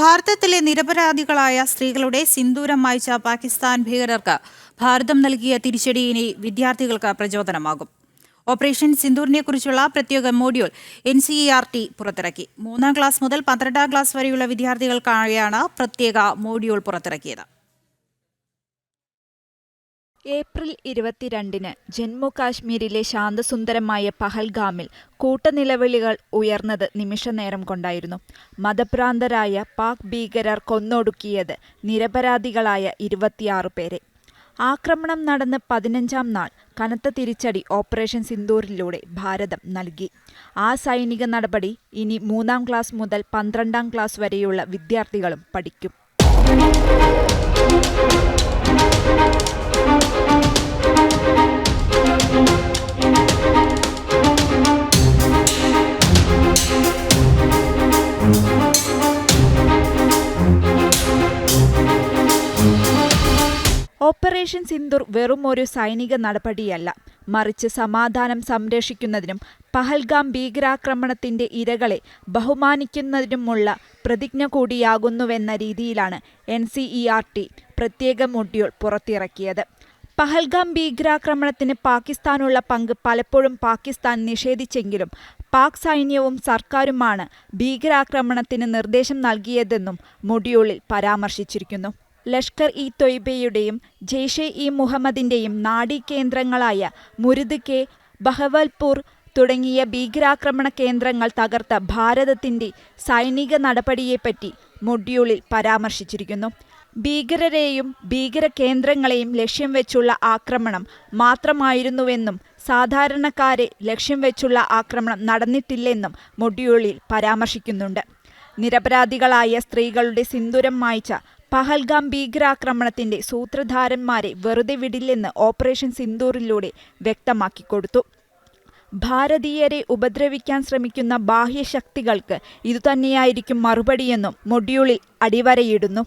ഭാരതത്തിലെ നിരപരാധികളായ സ്ത്രീകളുടെ സിന്ദൂരം മായ്ച്ച പാകിസ്ഥാൻ ഭീകരർക്ക് ഭാരതം നൽകിയ തിരിച്ചടി ഇനി വിദ്യാർത്ഥികൾക്ക് പ്രചോദനമാകും. ഓപ്പറേഷൻ സിന്ദൂറിനെക്കുറിച്ചുള്ള പ്രത്യേക module N C E R T പുറത്തിറക്കി. മൂന്നാം ക്ലാസ് മുതൽ പന്ത്രണ്ടാം ക്ലാസ് വരെയുള്ള വിദ്യാർത്ഥികൾക്കായാണ് പ്രത്യേക മോഡ്യൂൾ പുറത്തിറക്കിയത്. ഏപ്രിൽ ഇരുപത്തിരണ്ടിന് ജമ്മു കാശ്മീരിലെ ശാന്തസുന്ദരമായ പഹൽഗാമിൽ കൂട്ടനിലവിളികൾ ഉയർന്നത് നിമിഷനേരം കൊണ്ടായിരുന്നു. മതഭ്രാന്തരായ പാക് ഭീകരർ കൊന്നൊടുക്കിയത് നിരപരാധികളായ ഇരുപത്തിയാറ് പേരെ. ആക്രമണം നടന്ന് പതിനഞ്ചാം നാൾ കനത്ത തിരിച്ചടി ഓപ്പറേഷൻ സിന്ദൂരിലൂടെ ഭാരതം നൽകി. ആ സൈനിക നടപടി ഇനി മൂന്നാം ക്ലാസ് മുതൽ പന്ത്രണ്ടാം ക്ലാസ് വരെയുള്ള വിദ്യാർത്ഥികളും പഠിക്കും. ഓപ്പറേഷൻ സിന്ദൂർ വെറും ഒരു സൈനിക നടപടിയല്ല. മറിച്ച് സമാധാനം സംരക്ഷിക്കുന്നതിനും പഹൽഗാം ഭീകരാക്രമണത്തിന്റെ ഇരകളെ ബഹുമാനിക്കുന്നതിനുമുള്ള പ്രതിജ്ഞ കൂടിയാകുന്നുവെന്ന രീതിയിലാണ് N C E R T പ്രത്യേക മൊഡ്യൂൾ പുറത്തിറക്കിയത്. പഹൽഗാം ഭീകരാക്രമണത്തിന് പാകിസ്ഥാനുള്ള പങ്ക് പലപ്പോഴും പാകിസ്ഥാൻ നിഷേധിച്ചെങ്കിലും പാക് സൈന്യവും സർക്കാരുമാണ് ഭീകരാക്രമണത്തിന് നിർദ്ദേശം നൽകിയതെന്നും മൊഡ്യൂളിൽ പരാമർശിച്ചിരിക്കുന്നു. ലഷ്കർ ഇ തൊയ്ബയുടെയും ജെയ്ഷെ ഇ മുഹമ്മദിന്റെയും നാഡീകേന്ദ്രങ്ങളായ മുരുദ് കെ ബഹവൽപൂർ തുടങ്ങിയ ഭീകരാക്രമണ കേന്ദ്രങ്ങൾ തകർത്ത ഭാരതത്തിന്റെ സൈനിക നടപടിയെപ്പറ്റി മൊഡ്യൂളിൽ പരാമർശിച്ചിരിക്കുന്നു. ഭീകരരെയും ഭീകര കേന്ദ്രങ്ങളെയും ലക്ഷ്യം വെച്ചുള്ള ആക്രമണം മാത്രമായിരുന്നുവെന്നും സാധാരണക്കാരെ ലക്ഷ്യം വെച്ചുള്ള ആക്രമണം നടന്നിട്ടില്ലെന്നും മൊഡ്യൂളിൽ പരാമർശിക്കുന്നുണ്ട്. നിരപരാധികളായ സ്ത്രീകളുടെ സിന്ദൂരം മായ്ച്ച പഹൽഗാം ഭീകരാക്രമണത്തിന്റെ സൂത്രധാരന്മാരെ വെറുതെ വിടില്ലെന്ന് ഓപ്പറേഷൻ സിന്ദൂറിലൂടെ വ്യക്തമാക്കിക്കൊടുത്തു ഭാരതീയരെ ഉപദ്രവിക്കാൻ ശ്രമിക്കുന്ന ബാഹ്യശക്തികൾക്ക് ഇതുതന്നെയായിരിക്കും മറുപടിയെന്നും മൊഡ്യൂളിൽ അടിവരയിടുന്നു.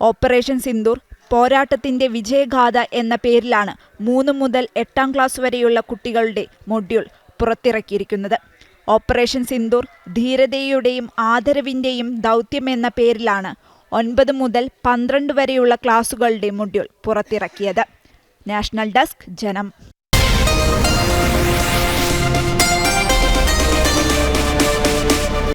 ഓപ്പറേഷൻ സിന്ദൂർ പോരാട്ടത്തിന്റെ വിജയഗാഥ എന്ന പേരിലാണ് മൂന്ന് മുതൽ എട്ടാം ക്ലാസ് വരെയുള്ള കുട്ടികളുടെ മൊഡ്യൂൾ പുറത്തിറക്കിയിരിക്കുന്നത്. ഓപ്പറേഷൻ സിന്ദൂർ ധീരതയുടെയും ആദരവിന്റെയും ദൗത്യം എന്ന പേരിലാണ് ഒൻപത് മുതൽ പന്ത്രണ്ട് വരെയുള്ള ക്ലാസുകളുടെ മൊഡ്യൂൾ പുറത്തിറക്കിയത്. നാഷണൽ ഡെസ്ക് ജനം.